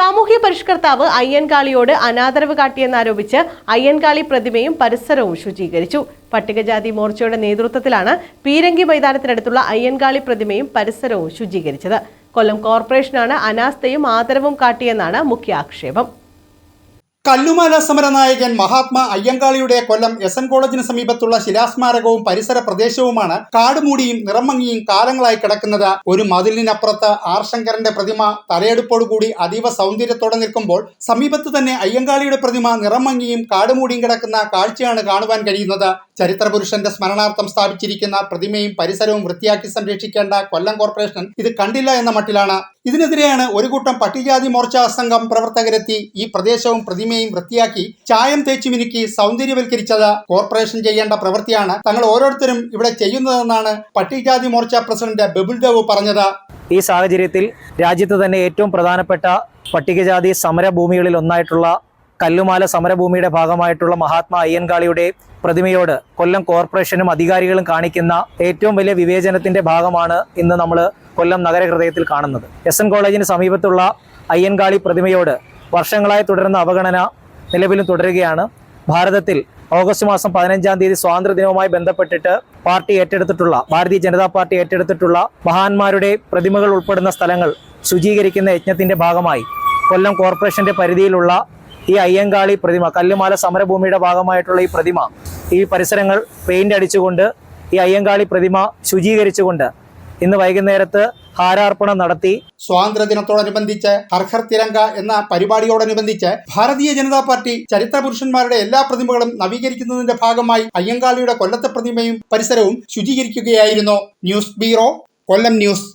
സാമൂഹ്യ പരിഷ്കർത്താവ് അയ്യൻകാളിയോട് അനാദരവ് കാട്ടിയെന്നാരോപിച്ച് അയ്യൻകാളി പ്രതിമയും പരിസരവും ശുചീകരിച്ചു. പട്ടികജാതി മോർച്ചയുടെ നേതൃത്വത്തിലാണ് പീരങ്കി മൈതാനത്തിനടുത്തുള്ള അയ്യൻകാളി പ്രതിമയും പരിസരവും ശുചീകരിച്ചത്. കൊല്ലം കോർപ്പറേഷനാണ് അനാസ്ഥയും ആദരവും കാട്ടിയെന്നാണ് മുഖ്യ ആക്ഷേപം കല്ലുമാല സമരനായകൻ മഹാത്മാ അയ്യങ്കാളിയുടെ കൊല്ലം എസ് എൻ കോളേജിന് സമീപത്തുള്ള ശിലാസ്മാരകവും പരിസര പ്രദേശവുമാണ് കാടുമൂടിയും നിറമങ്ങിയും കാലങ്ങളായി കിടക്കുന്നത്. ഒരു മതിലിനപ്പുറത്ത് ആർ ശങ്കരന്റെ പ്രതിമ തലയെടുപ്പോടുകൂടി അതീവ സൗന്ദര്യത്തോടെ നിൽക്കുമ്പോൾ സമീപത്ത് തന്നെ അയ്യങ്കാളിയുടെ പ്രതിമ നിറമങ്ങിയും കാടുമൂടിയും കിടക്കുന്ന കാഴ്ചയാണ് കാണുവാൻ കഴിയുന്നത്. ചരിത്രപുരുഷന്റെ സ്മരണാർത്ഥം സ്ഥാപിച്ചിരിക്കുന്ന പ്രതിമയും പരിസരവും വൃത്തിയാക്കി സംരക്ഷിക്കേണ്ട കൊല്ലം കോർപ്പറേഷൻ ഇത് കണ്ടില്ല എന്ന മട്ടിലാണ്. ഇതിനെതിരെയാണ് ഒരു കൂട്ടം പട്ടികജാതി മോർച്ച സംഘം പ്രവർത്തകരെത്തി ഈ പ്രദേശവും പ്രതിമയും വൃത്തിയാക്കി ചായം തേച്ചു മിനുക്കി സൗന്ദര്യവൽക്കരിച്ചത്. കോർപ്പറേഷൻ ചെയ്യേണ്ട പ്രവൃത്തിയാണ് തങ്ങൾ ഓരോരുത്തരും ഇവിടെ ചെയ്യുന്നതെന്നാണ് പട്ടികജാതി മോർച്ച പ്രസിഡന്റ് ബബിൾ ദേവ് പറഞ്ഞത്. ഈ സാഹചര്യത്തിൽ രാജ്യത്ത് തന്നെ ഏറ്റവും പ്രധാനപ്പെട്ട പട്ടികജാതി സമരഭൂമികളിൽ ഒന്നായിട്ടുള്ള കല്ലുമാല സമരഭൂമിയുടെ ഭാഗമായിട്ടുള്ള മഹാത്മാ അയ്യൻകാളിയുടെ പ്രതിമയോട് കൊല്ലം കോർപ്പറേഷനും അധികാരികളും കാണിക്കുന്ന ഏറ്റവും വലിയ വിവേചനത്തിന്റെ ഭാഗമാണ് ഇന്ന് നമ്മൾ കൊല്ലം നഗരഹൃദയത്തിൽ കാണുന്നത്. എസ് എൻ കോളേജിന് സമീപത്തുള്ള അയ്യൻകാളി പ്രതിമയോട് വർഷങ്ങളായി തുടരുന്ന അവഗണന നിലവിലും തുടരുകയാണ്. ഭാരതത്തിൽ ഓഗസ്റ്റ് മാസം പതിനഞ്ചാം തീയതി സ്വാതന്ത്ര്യദിനവുമായി ബന്ധപ്പെട്ടിട്ട് പാർട്ടി ഏറ്റെടുത്തിട്ടുള്ള ഭാരതീയ ജനതാ പാർട്ടി ഏറ്റെടുത്തിട്ടുള്ള മഹാന്മാരുടെ പ്രതിമകൾ ഉൾപ്പെടുന്ന സ്ഥലങ്ങൾ ശുചീകരിക്കുന്ന യജ്ഞത്തിന്റെ ഭാഗമായി കൊല്ലം കോർപ്പറേഷന്റെ പരിധിയിലുള്ള ഈ അയ്യങ്കാളി പ്രതിമ കല്ലുമാല സമരഭൂമിയുടെ ഭാഗമായിട്ടുള്ള ഈ പ്രതിമ ഈ പരിസരങ്ങൾ പെയിന്റ് അടിച്ചുകൊണ്ട് ഈ അയ്യങ്കാളി പ്രതിമ ശുചീകരിച്ചുകൊണ്ട് ഇന്ന് വൈകുന്നേരത്ത് ഹാരാർപ്പണം നടത്തി. സ്വാതന്ത്ര്യ ദിനത്തോടനുബന്ധിച്ച് ഹർഹർ തിരങ്ക എന്ന പരിപാടിയോടനുബന്ധിച്ച് ഭാരതീയ ജനതാ പാർട്ടി ചരിത്ര പുരുഷന്മാരുടെ എല്ലാ പ്രതിമകളും നവീകരിക്കുന്നതിന്റെ ഭാഗമായി അയ്യങ്കാളിയുടെ കൊല്ലത്തെ പ്രതിമയും പരിസരവും ശുചീകരിക്കുകയായിരുന്നു. News bureau Kollam news.